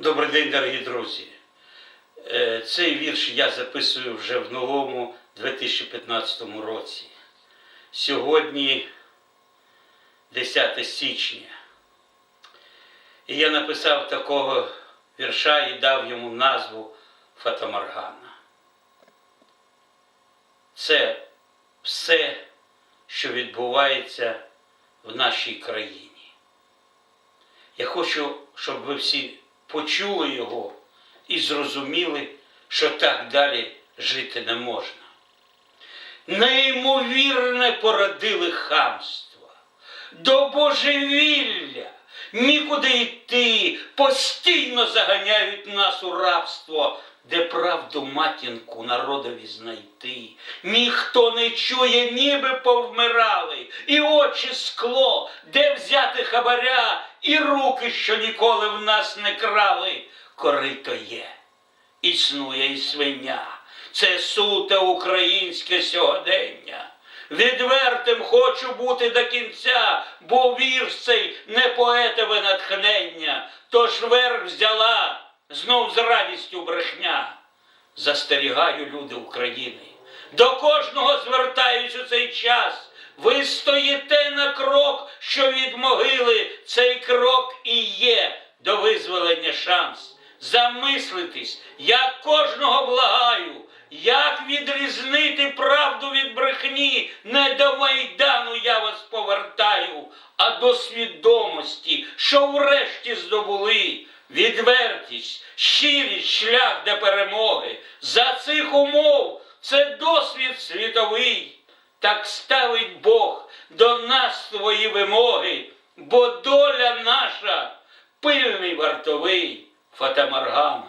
Добрий день, дорогі друзі. Е, Цей вірш я записую вже в новому 2015 році. Сьогодні 10 січня. І я написав такого вірша і дав йому назву Фатамаргана. Це все, що відбувається в нашій країні. Я хочу, щоб ви всі почули його і зрозуміли, що так далі жити не можна. Неймовірне породили хамство, до божевілля, нікуди йти, постійно заганяють нас у рабство, де правду матінку народові знайти. Ніхто не чує, ніби повмирали, і очі скло, де взяти хабаря, і руки, що ніколи в нас не крали. Корито є, існує і свиня. Це суте українське сьогодення. Відвертим хочу бути до кінця, бо вірш цей не поетове натхнення, тож верх взяла знов з радістю брехня. Застерігаю люди України. До кожного звертаюсь у цей час. Ви стоїте на крок, що від могили цей крок і є до визволення шанс. Замислитись, я кожного благаю, як відрізнити правду від брехні, не до майдану я вас повертаю, а до свідомості, що врешті здобули. Відвертість, щирість, шлях до перемоги. За цих умов це досвід світовий. Так ставить Бог до нас свої вимоги, бо доля наша пильний вартовий Фатамаргана,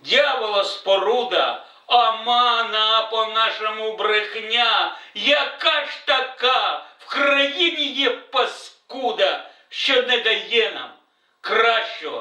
дьявола споруда, омана по-нашому брехня, яка ж така в країні є паскуда, що не дає нам кращого!